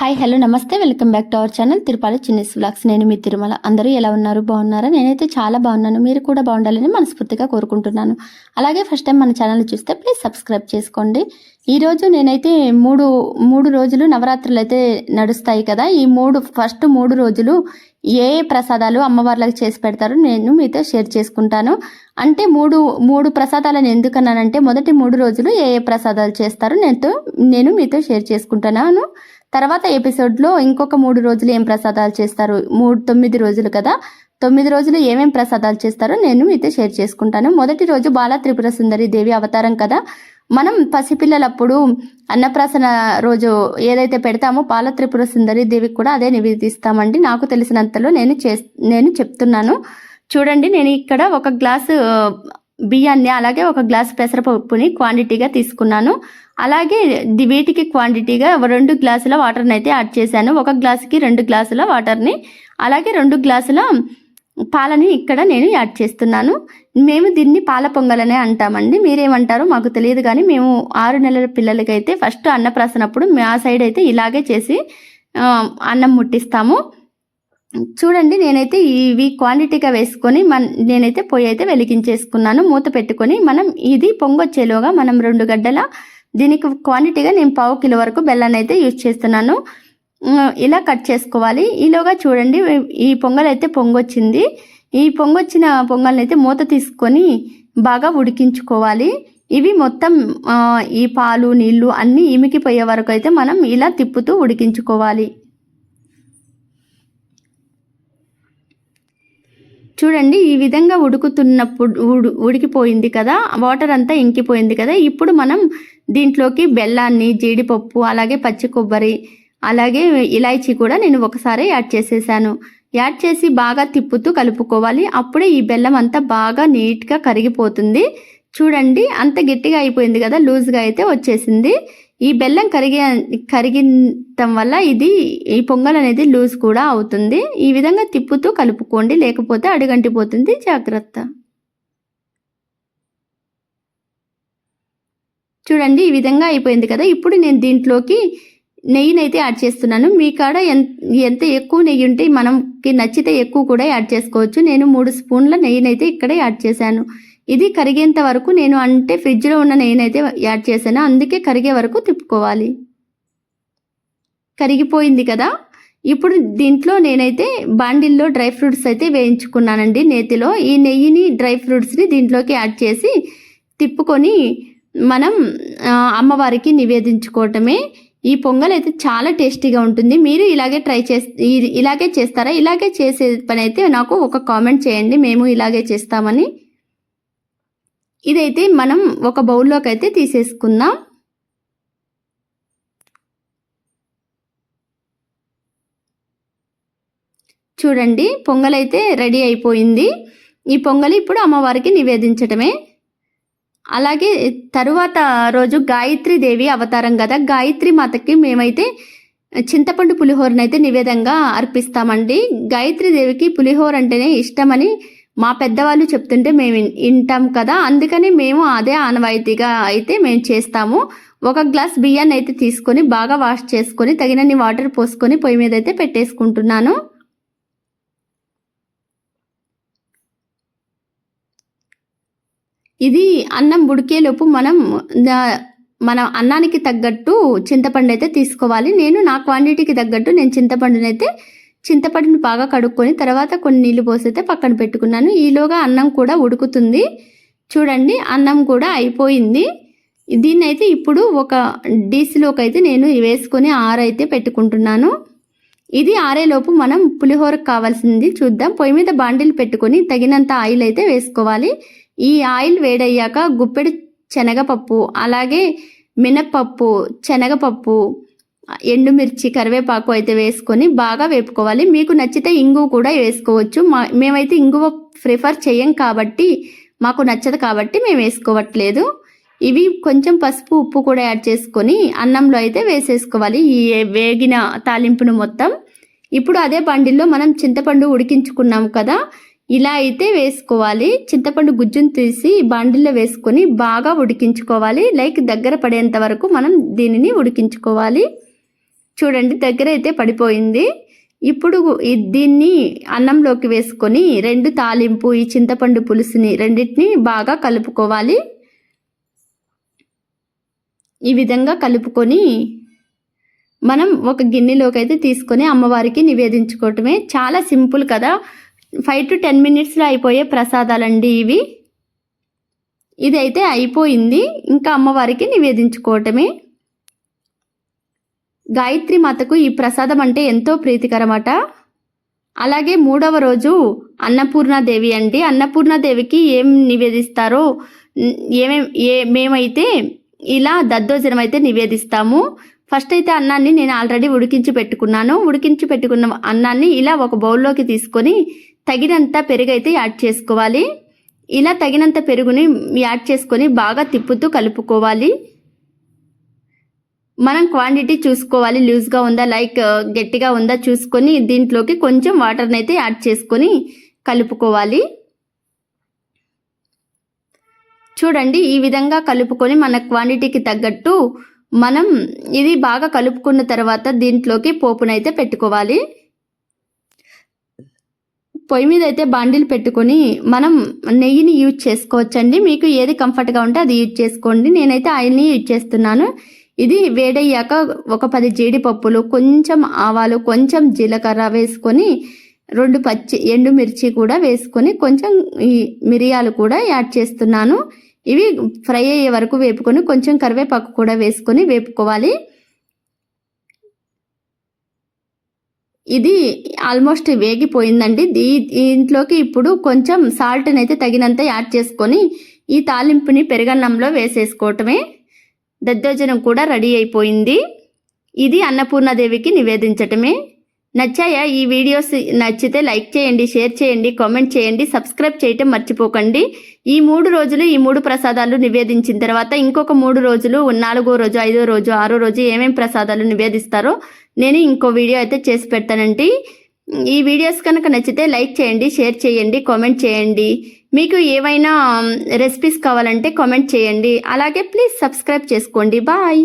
Hi hello namaste. Welcome back to our channel Tirupati Chinnas vlogs. నేను మీ తిరుమల. అందరూ ఎలా ఉన్నారు? బాగున్నారా? నేనైతే చాలా బాగున్నాను. మీరు కూడా బాగుండాలని మనస్ఫూర్తిగా కోరుకుంటున్నాను. అలాగే ఫస్ట్ టైం మన ఛానల్ చూస్తే ప్లీజ్ సబ్స్క్రైబ్ చేసుకోండి. ఈరోజు నేనైతే మూడు మూడు రోజులు నవరాత్రులు అయితే నడుస్తాయి కదా. ఈ మూడు ఫస్ట్ మూడు రోజులు ఏ ప్రసాదాలు అమ్మవార్లకు చేసి పెడతారో నేను మీతో షేర్ చేసుకుంటాను. అంటే మూడు మూడు ప్రసాదాలను ఎందుకన్నానంటే మొదటి మూడు రోజులు ఏ ఏ ప్రసాదాలు చేస్తారో నేను నేను మీతో షేర్ చేసుకుంటున్నాను. తర్వాత ఎపిసోడ్లో ఇంకొక మూడు రోజులు ఏం ప్రసాదాలు చేస్తారు? మూడు తొమ్మిది రోజులు కదా. తొమ్మిది రోజులు ఏమేం ప్రసాదాలు చేస్తారో నేను మీతో షేర్ చేసుకుంటాను. మొదటి రోజు బాల త్రిపుర సుందరి దేవి అవతారం కదా. మనం పసిపిల్లలప్పుడు అన్నప్రాసన రోజు ఏదైతే పెడతామో పాల త్రిపుర సుందరి దేవికి కూడా అదే నివేదిస్తామండి. నాకు తెలిసినంతలో నేను చే నేను చెప్తున్నాను. చూడండి నేను ఇక్కడ ఒక గ్లాసు బియ్యాన్ని అలాగే ఒక గ్లాస్ పెసరపప్పుని క్వాంటిటీగా తీసుకున్నాను. అలాగే వీటికి క్వాంటిటీగా రెండు గ్లాసుల వాటర్ని అయితే యాడ్ చేశాను. ఒక గ్లాసుకి రెండు గ్లాసుల వాటర్ని అలాగే రెండు గ్లాసుల పాలని ఇక్కడ నేను యాడ్ చేస్తున్నాను. మేము దీన్ని పాల పొంగలనే అంటామండి. మీరేమంటారో మాకు తెలియదు కానీ మేము ఆరు నెలల పిల్లలకైతే ఫస్ట్ అన్నప్రాసనప్పుడు మా సైడ్ అయితే ఇలాగే చేసి అన్నం ముట్టిస్తాము. చూడండి నేనైతే ఇవి క్వాంటిటీగా వేసుకొని మన నేనైతే పొయ్యి అయితే వెలిగించేసుకున్నాను. మూత పెట్టుకొని మనం ఇది పొంగొచ్చేలోగా మనం రెండు గడ్డల దీనికి క్వాంటిటీగా నేను పావు కిలో వరకు బెల్లాన్ని అయితే యూజ్ చేస్తున్నాను. ఇలా కట్ చేసుకోవాలి. ఈలోగా చూడండి ఈ పొంగల్ అయితే పొంగొచ్చింది. ఈ పొంగొచ్చిన పొంగల్ని అయితే మూత తీసుకొని బాగా ఉడికించుకోవాలి. ఇవి మొత్తం ఈ పాలు నీళ్ళు అన్నీ ఇమికిపోయే వరకు అయితే మనం ఇలా తిప్పుతూ ఉడికించుకోవాలి. చూడండి ఈ విధంగా ఉడుకుతున్నప్పుడు ఉడికిపోయింది కదా వాటర్ అంతా ఇంకిపోయింది కదా ఇప్పుడు మనం దీంట్లోకి బెల్లాన్ని జీడిపప్పు అలాగే పచ్చి కొబ్బరి అలాగే ఇలాచీ కూడా నేను ఒకసారి యాడ్ చేసేసాను. యాడ్ చేసి బాగా తిప్పుతూ కలుపుకోవాలి. అప్పుడే ఈ బెల్లం అంతా బాగా నీట్గా కరిగిపోతుంది. చూడండి అంత గట్టిగా అయిపోయింది కదా లూజ్గా అయితే వచ్చేసింది. ఈ బెల్లం కరిగే కరిగితం వల్ల ఇది ఈ పొంగల్ అనేది లూజ్ కూడా అవుతుంది. ఈ విధంగా తిప్పుతూ కలుపుకోండి లేకపోతే అడుగంటిపోతుంది. జాగ్రత్త. చూడండి ఈ విధంగా అయిపోయింది కదా. ఇప్పుడు నేను దీంట్లోకి నెయ్యిని అయితే యాడ్ చేస్తున్నాను. మీ కాడ ఎంత ఎక్కువ నెయ్యి ఉంటే మనకి నచ్చితే ఎక్కువ కూడా యాడ్ చేసుకోవచ్చు. నేను మూడు స్పూన్ల నెయ్యిని అయితే ఇక్కడే యాడ్ చేశాను. ఇది కరిగేంత వరకు నేను అంటే ఫ్రిడ్జ్లో ఉన్న నెయ్యినైతే యాడ్ చేశాను. అందుకే కరిగే వరకు తిప్పుకోవాలి. కరిగిపోయింది కదా? ఇప్పుడు దీంట్లో నేనైతే బాండిల్లో డ్రై ఫ్రూట్స్ అయితే వేయించుకున్నానండి నేతిలో. ఈ నెయ్యిని డ్రై ఫ్రూట్స్ని దీంట్లోకి యాడ్ చేసి తిప్పుకొని మనం అమ్మవారికి నివేదించుకోవటమే. ఈ పొంగల్ అయితే చాలా టేస్టీగా ఉంటుంది. మీరు ఇలాగే ట్రై చేసి ఇలాగే చేస్తారా? ఇలాగే చేసే పని అయితే నాకు ఒక కామెంట్ చేయండి. మేము ఇలాగే చేస్తామని. ఇదైతే మనం ఒక బౌల్లోకి అయితే తీసేసుకుందాం. చూడండి పొంగల్ అయితే రెడీ అయిపోయింది. ఈ పొంగలి ఇప్పుడు అమ్మవారికి నివేదించటమే. అలాగే తరువాత రోజు గాయత్రి దేవి అవతారం కదా గాయత్రి మాతకి మేమైతే చింతపండు పులిహోరనైతే అయితే నివేదంగా అర్పిస్తామండి. గాయత్రి దేవికి పులిహోర అంటేనే ఇష్టమని మా పెద్దవాళ్ళు చెప్తుంటే మేము వింటాం కదా. అందుకని మేము అదే ఆనవాయితీగా అయితే మేము చేస్తాము. ఒక గ్లాస్ బియ్యాన్ని అయితే తీసుకొని బాగా వాష్ చేసుకొని తగినన్ని వాటర్ పోసుకొని పొయ్యి మీద అయితే పెట్టేసుకుంటున్నాను. ఇది అన్నం ఉడికేలోపు మనం మన అన్నానికి తగ్గట్టు చింతపండు అయితే తీసుకోవాలి. నేను నా క్వాంటిటీకి తగ్గట్టు నేను చింతపండునైతే చింతపండుని బాగా కడుక్కొని తర్వాత కొన్ని నీళ్ళు పోసైతే పక్కన పెట్టుకున్నాను. ఈలోగా అన్నం కూడా ఉడుకుతుంది. చూడండి అన్నం కూడా అయిపోయింది. దీన్ని అయితే ఇప్పుడు ఒక డీసీలోకి అయితే నేను వేసుకొని ఆరైతే పెట్టుకుంటున్నాను. ఇది ఆరేలోపు మనం పులిహోరకు కావాల్సింది చూద్దాం. పొయ్యి మీద బాండిల్ పెట్టుకొని తగినంత ఆయిల్ అయితే వేసుకోవాలి. ఈ ఆయిల్ వేడయ్యాక గుప్పెడు శనగపప్పు అలాగే మినప్పప్పు శనగపప్పు ఎండుమిర్చి కరివేపాకు అయితే వేసుకొని బాగా వేపుకోవాలి. మీకు నచ్చితే ఇంగు కూడా వేసుకోవచ్చు. మా మేమైతే ఇంగువ ప్రిఫర్ చేయం కాబట్టి మాకు నచ్చదు కాబట్టి మేము వేసుకోవట్లేదు. ఇవి కొంచెం పసుపు ఉప్పు కూడా యాడ్ చేసుకొని అన్నంలో అయితే వేసేసుకోవాలి. ఈ వేగిన తాలింపును మొత్తం. ఇప్పుడు అదే బండిల్లో మనం చింతపండు ఉడికించుకున్నాం కదా ఇలా అయితే వేసుకోవాలి. చింతపండు గుజ్జును తీసి బాండిల్లో వేసుకొని బాగా ఉడికించుకోవాలి. లైక్ దగ్గర పడేంత వరకు మనం దీనిని ఉడికించుకోవాలి. చూడండి దగ్గర అయితే పడిపోయింది. ఇప్పుడు ఈ- దీన్ని అన్నంలోకి వేసుకొని రెండు తాలింపు ఈ చింతపండు పులుసుని రెండింటిని బాగా కలుపుకోవాలి. ఈ విధంగా కలుపుకొని మనం ఒక గిన్నెలోకి అయితే తీసుకొని అమ్మవారికి నివేదించుకోవటమే. చాలా సింపుల్ కదా. ఫైవ్ టు టెన్ మినిట్స్లో అయిపోయే ప్రసాదాలండి ఇవి. ఇదైతే అయిపోయింది. ఇంకా అమ్మవారికి నివేదించుకోవటమే. గాయత్రి మాతకు ఈ ప్రసాదం అంటే ఎంతో ప్రీతికరమట. అలాగే మూడవ రోజు అన్నపూర్ణాదేవి అండి. అన్నపూర్ణాదేవికి ఏం నివేదిస్తారో ఏమేం ఏ మేమైతే ఇలా దద్దోజనం అయితే నివేదిస్తాము. ఫస్ట్ అయితే అన్నాన్ని నేను ఆల్రెడీ ఉడికించి పెట్టుకున్నాను. ఉడికించి పెట్టుకున్న అన్నాన్ని ఇలా ఒక బౌల్లోకి తీసుకొని తగినంత పెరుగు అయితే యాడ్ చేసుకోవాలి. ఇలా తగినంత పెరుగుని యాడ్ చేసుకొని బాగా తిప్పుతూ కలుపుకోవాలి. మనం క్వాంటిటీ చూసుకోవాలి. లూజ్గా ఉందా లైక్ గట్టిగా ఉందా చూసుకొని దీంట్లోకి కొంచెం వాటర్ని అయితే యాడ్ చేసుకొని కలుపుకోవాలి. చూడండి ఈ విధంగా కలుపుకొని మన క్వాంటిటీకి తగ్గట్టు మనం ఇది బాగా కలుపుకున్న తర్వాత దీంట్లోకి పోపునైతే పెట్టుకోవాలి. పొయ్యి మీద అయితే బాండిల్ పెట్టుకొని మనం నెయ్యిని యూజ్ చేసుకోవచ్చండి. మీకు ఏది కంఫర్ట్గా ఉంటే అది యూజ్ చేసుకోండి. నేనైతే ఆయిల్ని యూజ్ చేస్తున్నాను. ఇది వేడయ్యాక ఒక పది జీడిపప్పులు కొంచెం ఆవాలు కొంచెం జీలకర్ర వేసుకొని రెండు పచ్చి ఎండుమిర్చి కూడా వేసుకొని కొంచెం ఈ మిరియాలు కూడా యాడ్ చేస్తున్నాను. ఇవి ఫ్రై అయ్యే వరకు వేపుకొని కొంచెం కరివేపాకు కూడా వేసుకొని వేపుకోవాలి. ఇది ఆల్మోస్ట్ వేగిపోయిందండి. దీ దీంట్లోకి ఇప్పుడు కొంచెం సాల్ట్ని అయితే తగినంత యాడ్ చేసుకొని ఈ తాలింపుని పెరుగన్నంలో వేసేసుకోవటమే. దద్దోజనం కూడా రెడీ అయిపోయింది. ఇది అన్నపూర్ణాదేవికి నివేదించటమే. నచ్చాయా ఈ వీడియోస్? నచ్చితే లైక్ చేయండి షేర్ చేయండి కామెంట్ చేయండి సబ్స్క్రైబ్ చేయటం మర్చిపోకండి. ఈ మూడు రోజులు ఈ మూడు ప్రసాదాలు నివేదించిన తర్వాత ఇంకొక మూడు రోజులు నాలుగో రోజు ఐదో రోజు ఆరో రోజు ఏమేమి ప్రసాదాలు నివేదిస్తారో నేను ఇంకో వీడియో అయితే చేసి పెడతానండి. ఈ వీడియోస్ కనుక నచ్చితే లైక్ చేయండి షేర్ చేయండి కామెంట్ చేయండి. మీకు ఏవైనా రెసిపీస్ కావాలంటే కామెంట్ చేయండి. అలాగే ప్లీజ్ సబ్స్క్రైబ్ చేసుకోండి. బాయ్.